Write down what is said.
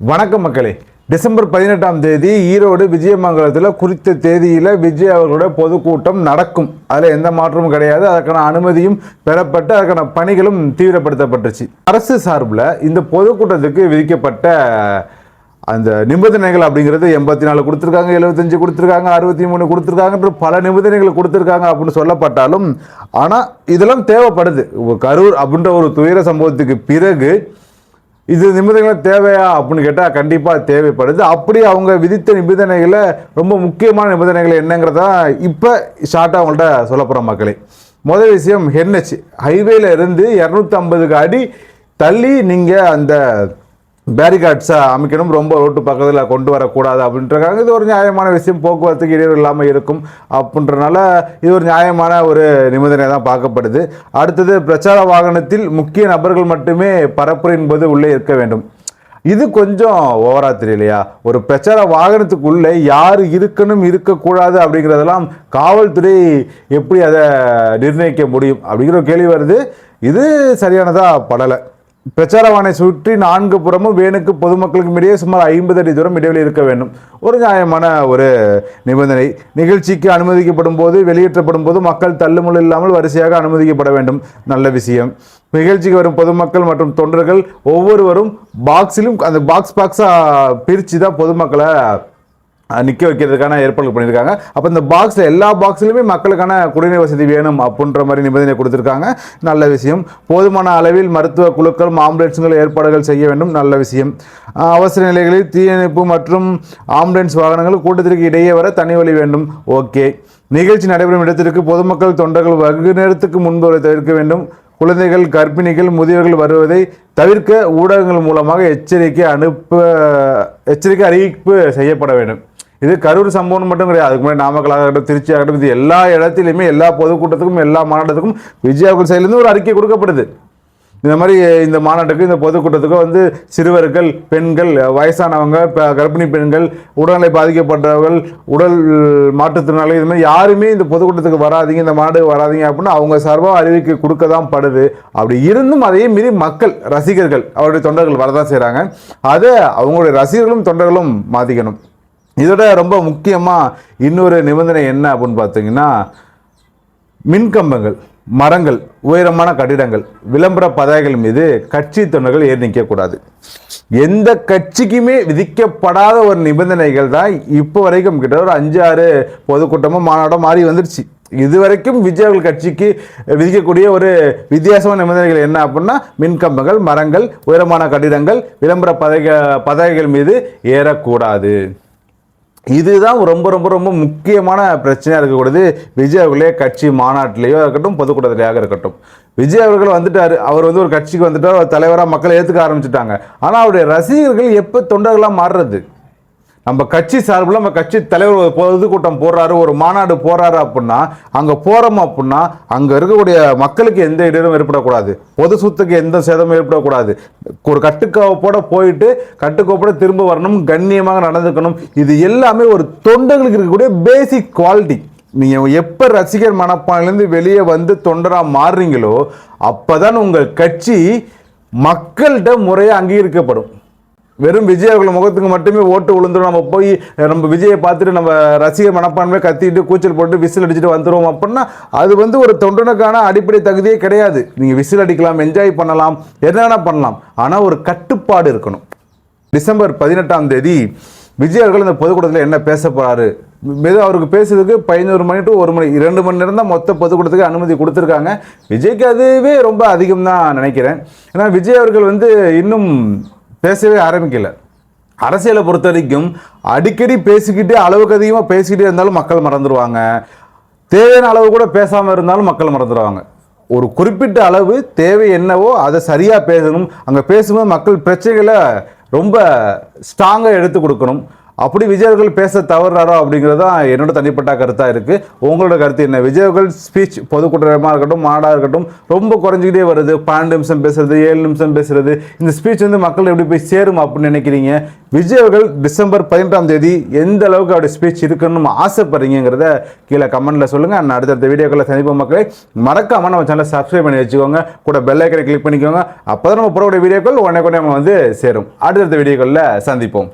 வணக்கம் மக்களே. டிசம்பர் பதினெட்டாம் தேதி ஈரோடு விஜயமங்கலத்தில் குறித்த தேதியில் விஜய் அவர்களுடைய பொதுக்கூட்டம் நடக்கும். அதில் எந்த மாற்றமும் கிடையாது. அதற்கான அனுமதியும் பெறப்பட்டு அதற்கான பணிகளும் தீவிரப்படுத்தப்பட்டுச்சு. அரசு சார்பில் இந்த பொதுக்கூட்டத்துக்கு விதிக்கப்பட்ட அந்த நிபந்தனைகள் அப்படிங்கிறது எண்பத்தி நாலு கொடுத்துருக்காங்க எழுபத்தஞ்சு கொடுத்துருக்காங்க அறுபத்தி மூணு கொடுத்துருக்காங்கன்ற பல நிபந்தனைகள் கொடுத்துருக்காங்க அப்படின்னு சொல்லப்பட்டாலும் ஆனால் இதெல்லாம் தேவைப்படுது. கரூர் அப்படின்ற ஒரு துயர சம்பவத்துக்கு பிறகு இது நிபந்தனைகள் தேவையா அப்படின்னு கேட்டால் கண்டிப்பாக தேவைப்படுது. அப்படி அவங்க விதித்த நிபந்தனைகளை ரொம்ப முக்கியமான நிபந்தனைகள் என்னங்கிறதா இப்போ ஷார்ட்டாக அவங்கள்ட்ட சொல்ல மக்களே. முதல் விஷயம் ஹென்ஹெச் ஹைவேல இருந்து இரநூத்தம்பதுக்கு அடி தள்ளி நீங்கள் அந்த பேரிகார்ட்ஸை அமைக்கணும் ரொம்ப ரோட்டு பக்கத்தில் கொண்டு வரக்கூடாது அப்படின்றக்காங்க இது ஒரு நியாயமான விஷயம். போக்குவரத்துக்கு இடையூறு இல்லாமல் இருக்கும் அப்படின்றனால இது ஒரு நியாயமான ஒரு நிபந்தனை தான் பார்க்கப்படுது. அடுத்தது பிரச்சார வாகனத்தில் முக்கிய நபர்கள் மட்டுமே பரப்புரை என்பது உள்ளே இருக்க வேண்டும். இது கொஞ்சம் ஓவரா தெரியலையா ஒரு பிரச்சார வாகனத்துக்குள்ளே யார் இருக்கணும் இருக்கக்கூடாது அப்படிங்கிறதெல்லாம் காவல்துறை எப்படி அதை நிர்ணயிக்க முடியும் அப்படிங்கிற கேள்வி வருது. இது சரியானதாக படலை. பிரச்சாரவானை சுற்றி நான்கு புறமும் வேனுக்கு பொதுமக்களுக்கும் இடையே சுமார் ஐம்பது அடி தூரம் இடைவெளி இருக்க வேண்டும். ஒரு நியாயமான ஒரு நிபந்தனை. நிகழ்ச்சிக்கு அனுமதிக்கப்படும் போது வெளியேற்றப்படும் போது மக்கள் தள்ளுமுள்ள இல்லாமல் வரிசையாக அனுமதிக்கப்பட வேண்டும். நல்ல விஷயம். நிகழ்ச்சிக்கு வரும் பொதுமக்கள் மற்றும் தொண்டர்கள் ஒவ்வொருவரும் பாக்ஸிலும் அந்த பாக்ஸ் பாக்ஸாக பிரித்து தான் பொதுமக்களை நிற்க வைக்கிறதுக்கான ஏற்பாடு பண்ணியிருக்காங்க. அப்போ இந்த பாக்ஸில் எல்லா பாக்ஸ்லையுமே மக்களுக்கான குடிநீர் வசதி வேணும் அப்படின்ற மாதிரி நிபந்தனை கொடுத்துருக்காங்க. நல்ல விஷயம். போதுமான அளவில் மருத்துவ குழுக்கள் ஆம்புலன்ஸுகள் ஏற்பாடுகள் செய்ய வேண்டும். நல்ல விஷயம். அவசர நிலைகளில் தீயணைப்பு மற்றும் ஆம்புலன்ஸ் வாகனங்கள் கூட்டத்திற்கு இடையே வர தனி வழி வேண்டும். ஓகே. நிகழ்ச்சி நடைபெறும் இடத்திற்கு பொதுமக்கள் தொண்டர்கள் வெகு நேரத்துக்கு முன்பு தவிர்க்க வேண்டும். குழந்தைகள் கர்ப்பிணிகள் முதியவர்கள் வருவதை தவிர்க்க ஊடகங்கள் மூலமாக எச்சரிக்கை அனுப்ப எச்சரிக்கை அறிவிப்பு செய்யப்பட வேண்டும். இது கரூர் சம்பவம் மட்டும் கிடையாது. அதுக்கு முன்னாடி நாமக்கல் ஆகட்டும் திருச்சி ஆகட்டும் இது எல்லா இடத்துலையுமே எல்லா பொதுக்கூட்டத்துக்கும் எல்லா மாநாட்டத்துக்கும் விஜயாவுக்கு சைட்லேருந்து ஒரு அறிக்கை கொடுக்கப்படுது. இந்த மாதிரி இந்த மாநாட்டுக்கு இந்த பொதுக்கூட்டத்துக்கும் வந்து சிறுவர்கள் பெண்கள் வயசானவங்க கர்ப்பிணி பெண்கள் உடல்நிலை பாதிக்கப்பட்டவர்கள் உடல் மாற்றுத்திறனாளி இது மாதிரி யாருமே இந்த பொதுக்கூட்டத்துக்கு வராதிங்க இந்த மாநாட்டுக்கு வராதிங்க அப்படின்னு அவங்க சார்பாக அறிவிக்கை கொடுக்க தான் படுது. அப்படி இருந்தும் அதையே மீறி மக்கள் ரசிகர்கள் அவருடைய தொண்டர்கள் வரதான் செய்கிறாங்க அதை அவங்களுடைய ரசிகர்களும் தொண்டர்களும் மாற்றிக்கணும் இதோட ரொம்ப முக்கியமாக இன்னொரு நிபந்தனை என்ன அப்படின்னு பார்த்தீங்கன்னா மின்கம்பங்கள் மரங்கள் உயரமான கட்டிடங்கள் விளம்பர பதாகைகள் மீது கட்சி தொண்டர்கள் ஏறி நிற்கக்கூடாது. எந்த கட்சிக்குமே விதிக்கப்படாத ஒரு நிபந்தனைகள் தான் இப்போ வரைக்கும் கிட்ட ஒரு அஞ்சு ஆறு பொதுக்கூட்டமும் மாநாடும் மாறி வந்துருச்சு. இதுவரைக்கும் விஜய் அவர்கள் கட்சிக்கு விதிக்கக்கூடிய ஒரு வித்தியாசமான நிபந்தனைகள் என்ன அப்படின்னா மின்கம்பங்கள் மரங்கள் உயரமான கட்டிடங்கள் விளம்பர பதக பதாகைகள் மீது ஏறக்கூடாது. இதுதான் ரொம்ப ரொம்ப ரொம்ப முக்கியமான பிரச்சனையாக இருக்கக்கூடியது விஜய் அவர்களே கட்சி மாநாட்டிலேயோ இருக்கட்டும் பொதுக்கூட்டத்திலேயாக இருக்கட்டும். விஜய் அவர்கள் வந்துட்டார். அவர் வந்து ஒரு கட்சிக்கு வந்துட்டார். தலைவராக மக்களை ஏற்றுக்க ஆரம்பிச்சிட்டாங்க. ஆனால் அவருடைய ரசிகர்கள் எப்போ தொண்டர்களாக மாறுறது? நம்ம கட்சி சார்பில் நம்ம கட்சி தலைவர் ஒரு பொதுக்கூட்டம் போடுறாரு ஒரு மாநாடு போடுறாரு அப்படின்னா அங்கே போகிறோம் அப்படின்னா அங்கே இருக்கக்கூடிய மக்களுக்கு எந்த இடரும் ஏற்படக்கூடாது. பொது சொத்துக்கு எந்த சேதமும் ஏற்படக்கூடாது. ஒரு கட்டுக்கோப்போட போயிட்டு கட்டுக்கோப்போட திரும்ப வரணும் கண்ணியமாக நடந்துக்கணும். இது எல்லாமே ஒரு தொண்டர்களுக்கு இருக்கக்கூடிய பேசிக் குவாலிட்டி நீங்கள் எப்போ ரசிகர் மனப்பான்லேருந்து வெளியே வந்து தொண்டராக மாறுறீங்களோ அப்பதான் உங்கள் கட்சி மக்கள்கிட்ட முறையாக அங்கீகரிக்கப்படும். வெறும் விஜய் அவர்கள் முகத்துக்கு மட்டுமே ஓட்டு விழுந்துரும். நம்ம போய் நம்ம விஜயை பார்த்துட்டு நம்ம ரசிகர் மனப்பான்மை கத்திட்டு கூச்சல் போட்டு விசில் அடிச்சுட்டு வந்துருவோம் அப்படின்னா அது வந்து ஒரு தொண்டனுக்கான அடிப்படை தகுதியே கிடையாது. நீங்கள் விசில் அடிக்கலாம் என்ஜாய் பண்ணலாம் என்னென்ன பண்ணலாம். ஆனால் ஒரு கட்டுப்பாடு இருக்கணும். டிசம்பர் பதினெட்டாம் தேதி விஜய் அவர்கள் இந்த பொதுக்கூட்டத்தில் என்ன பேச போகிறாரு மெது அவருக்கு பேசுறதுக்கு பதினோரு மணி டு ஒரு மணி இரண்டு மணி நேரம் தான் மொத்த பொதுக்கூட்டத்துக்கு அனுமதி கொடுத்துருக்காங்க. விஜய்க்கு அதுவே ரொம்ப அதிகம் தான் நினைக்கிறேன். ஏன்னா விஜய் அவர்கள் வந்து இன்னும் பேசவே ஆரம்பிக்கல. அரசியலை பொறுத்த வரைக்கும் அடிக்கடி பேசிக்கிட்டே அளவுக்கு அதிகமாக பேசிக்கிட்டே இருந்தாலும் மக்கள் மறந்துடுவாங்க தேவையான அளவு கூட பேசாமல் இருந்தாலும் மக்கள் மறந்துடுவாங்க ஒரு குறிப்பிட்ட அளவு தேவை என்னவோ அதை சரியாக பேசணும். அங்கே பேசும்போது மக்கள் பிரச்சனைகளை ரொம்ப ஸ்ட்ராங்காக எடுத்து கொடுக்கணும். அப்படி விஜய் அவர்கள் பேச தவறுறாரோ அப்படிங்கிறது தான் என்னோட தனிப்பட்ட கருத்தாக இருக்குது உங்களோட கருத்து என்ன? விஜய் அவர்கள் ஸ்பீச் பொதுக்கூட்டமாக இருக்கட்டும் மாடாக இருக்கட்டும் ரொம்ப குறைஞ்சிக்கிட்டே வருது. பன்னெண்டு நிமிஷம் பேசுறது ஏழு நிமிஷம் பேசுறது. இந்த ஸ்பீச் வந்து மக்கள் எப்படி போய் சேரும் அப்படின்னு நினைக்கிறீங்க? விஜய் அவர்கள் டிசம்பர் பதினெட்டாம் தேதி எந்த அளவுக்கு அவருடைய ஸ்பீச் இருக்குன்னு ஆசைப்படுறீங்கிறத கீழே கமெண்ட்டில் சொல்லுங்கள் நான் அடுத்தடுத்த வீடியோக்களை சந்திப்போம் மக்களை. மறக்காமல் நம்ம சேனலை சப்ஸ்கிரைப் பண்ணி வச்சுக்கோங்க. கூட பெல் ஐக்கனை கிளிக் பண்ணிக்கோங்க. அப்போ தான் நம்ம போடக்கூடிய வீடியோக்கள் உடனே உடனே நம்ம வந்து சேரும். அடுத்தடுத்த வீடியோக்களில் சந்திப்போம்.